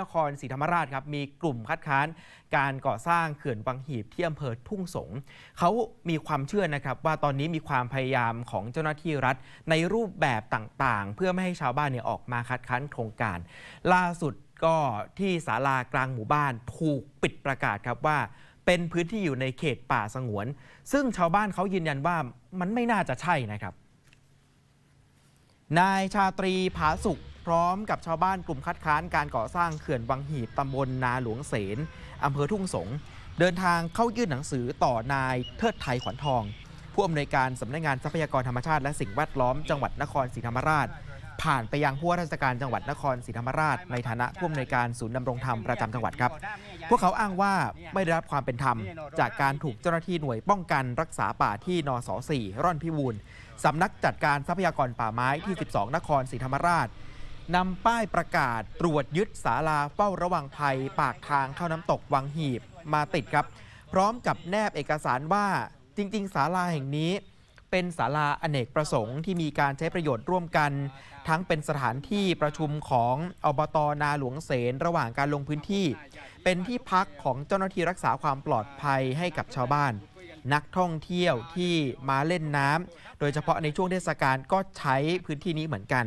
นครศรีธรรมราชครับมีกลุ่มคัดค้านการก่อสร้างเขื่อนวังหีบที่อำเภอทุ่งสงเขามีความเชื่อนะครับว่าตอนนี้มีความพยายามของเจ้าหน้าที่รัฐ ในรูปแบบต่างๆ เพื่อไม่ให้ชาวบ้านเนี่ยออกมาคัดค้านโครงการ ล่าสุดก็ที่ศาลากลางหมู่บ้านถูกปิดประกาศครับว่า เป็นพื้นที่อยู่ในเขตป่าสงวน ซึ่งชาวบ้านเขายืนยันว่ามันไม่น่าจะใช่นะครับ นายชาตรีผาสุข พร้อมกับชาวบ้านกลุ่มคัดค้านการก่อสร้างเขื่อนวังหีบตำบลนาหลวงเสนอำเภอทุ่งสง เดินทางเข้ายื่นหนังสือต่อนายเทิดไทยขวัญทอง ผู้อำนวยการสำนักงานทรัพยากรธรรมชาติและสิ่งแวดล้อมจังหวัดนครศรีธรรมราช ผ่านไปยังผู้ว่าราชการจังหวัดนครศรีธรรมราช ในฐานะผู้อำนวยการศูนย์ดำรงธรรมประจำจังหวัดครับ พวกเขาอ้างว่าไม่ได้รับความเป็นธรรม จากการถูกเจ้าหน้าที่หน่วยป้องกันรักษาป่าที่นส 4 ร่อนพิบูลสำนักจัดการทรัพยากรป่าไม้ที่ 12 นครศรีธรรมราช นำป้ายประกาศตรวจยึดศาลาเฝ้าระวังภัย ปากทางเข้าน้ำตกวังหีบมาติดครับ พร้อมกับแนบเอกสารว่าจริง ๆ ศาลาแห่งนี้ เป็นศาลาอเนกประสงค์ที่มีการใช้ประโยชน์ร่วมกัน ทั้งเป็นสถานที่ประชุมของอบตนาหลวงเสนระหว่างการลงพื้นที่ เป็นที่พักของเจ้าหน้าที่รักษาความปลอดภัยให้กับชาวบ้าน นักท่องเที่ยวที่มาเล่นน้ำโดยเฉพาะในช่วงเทศกาลก็ใช้พื้นที่นี้เหมือนกัน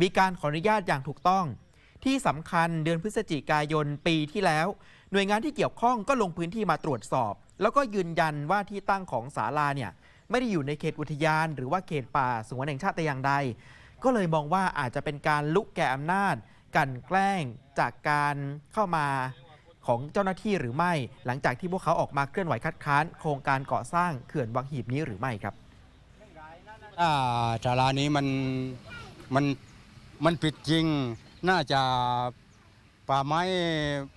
มีการขออนุญาตอย่างถูกต้อง ที่สำคัญเดือนพฤศจิกายนปีที่แล้ว หน่วยงานที่เกี่ยวข้องก็ลงพื้นที่มาตรวจสอบ แล้วก็ยืนยันว่าที่ตั้งของศาลาเนี่ยไม่ได้อยู่ในเขตอุทยาน หรือว่าเขตป่าสงวนแห่งชาติแต่อย่างใด ก็เลยมองว่าอาจจะเป็นการลุกแก่อำนาจ กันแกล้งจากการเข้ามา ของเจ้าหน้าที่หรือไม่ หลังจากที่พวกเขาออกมาเคลื่อนไหวคัดค้าน โครงการก่อสร้างเขื่อนวังหีบนี้หรือไม่ครับถ้าศาลานี้มันมันมันผิดจริง น่าจะป่าไม้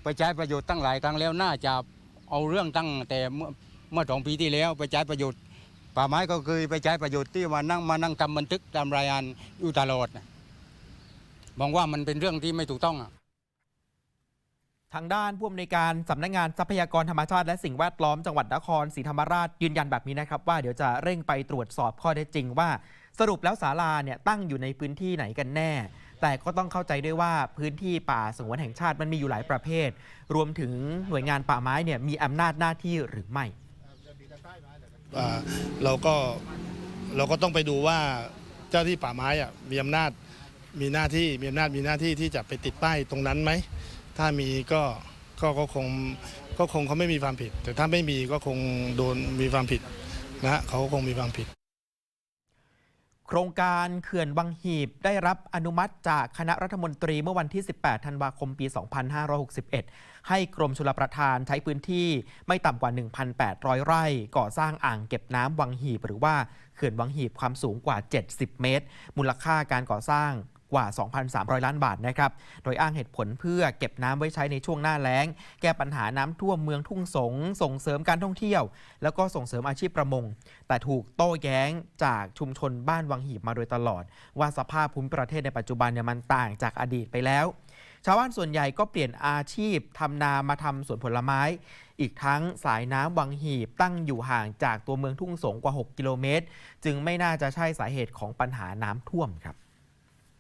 ไปใช้ประโยชน์ตั้งหลายครั้งแล้ว น่าจะเอาเรื่องตั้งแต่เมื่อเมื่อสองปีที่แล้วไปใช้ประโยชน์ ป่าไม้ก็เคยไปใช้ประโยชน์ที่มานั่งมานั่งทำบันทึกตามรายงานอยู่ตลอดมองว่ามันเป็นเรื่องที่ไม่ถูกต้องอะ ทางด้านผู้อำนวยการสำนักงานทรัพยากรธรรมชาติและสิ่งแวดล้อมจังหวัดนครศรีธรรมราชยืนยันแบบนี้นะครับว่าเดี๋ยวจะเร่งไปตรวจสอบข้อเท็จจริงว่า สรุปแล้วศาลาเนี่ยตั้งอยู่ในพื้นที่ไหนกันแน่ แต่ก็ต้องเข้าใจด้วยว่าพื้นที่ป่าสงวนแห่งชาติมันมีอยู่หลายประเภท รวมถึงหน่วยงานป่าไม้เนี่ยมีอำนาจหน้าที่หรือไม่เราก็เราก็ต้องไปดูว่าเจ้าที่ป่าไม้อะมีอำนาจมีหน้าที่มีอำนาจมีหน้าที่ที่จะไปติดป้ายตรงนั้นไหม ถ้ามีก็ก็คงก็คงเขาไม่มีความผิด แต่ถ้าไม่มีก็คงโดนมีความผิดนะฮะเขาก็คงมีความผิด โครงการเขื่อนวังหีบได้รับอนุมัติจากคณะรัฐมนตรีเมื่อวันที่ 18 ธันวาคมปี 2561 ให้กรมชลประทานใช้พื้นที่ไม่ต่ำกว่า 1,800 ไร่ ก่อสร้างอ่างเก็บน้ำวังหีบ หรือว่าเขื่อนวังหีบความสูงกว่า 70 เมตร มูลค่าการก่อสร้าง กว่า 2,300 ล้านบาทนะครับ โดยอ้างเหตุผลเพื่อเก็บน้ำไว้ใช้ในช่วงหน้าแล้ง แก้ปัญหาน้ำท่วมเมืองทุ่งสง ส่งเสริมการท่องเที่ยว แล้วก็ส่งเสริมอาชีพประมง แต่ถูกโต้แย้งจากชุมชนบ้านวังหีบมาโดยตลอด ว่าสภาพภูมิประเทศในปัจจุบันเนี่ยมันต่างจากอดีตไปแล้วชาวบ้านส่วนใหญ่ก็เปลี่ยนอาชีพทำนามาทำสวนผลไม้ อีกทั้งสายน้ำวังหีบตั้งอยู่ห่างจากตัวเมืองทุ่งสงกว่า 6 กิโลเมตร จึงไม่น่าจะใช่สาเหตุของปัญหาน้ำท่วมครับ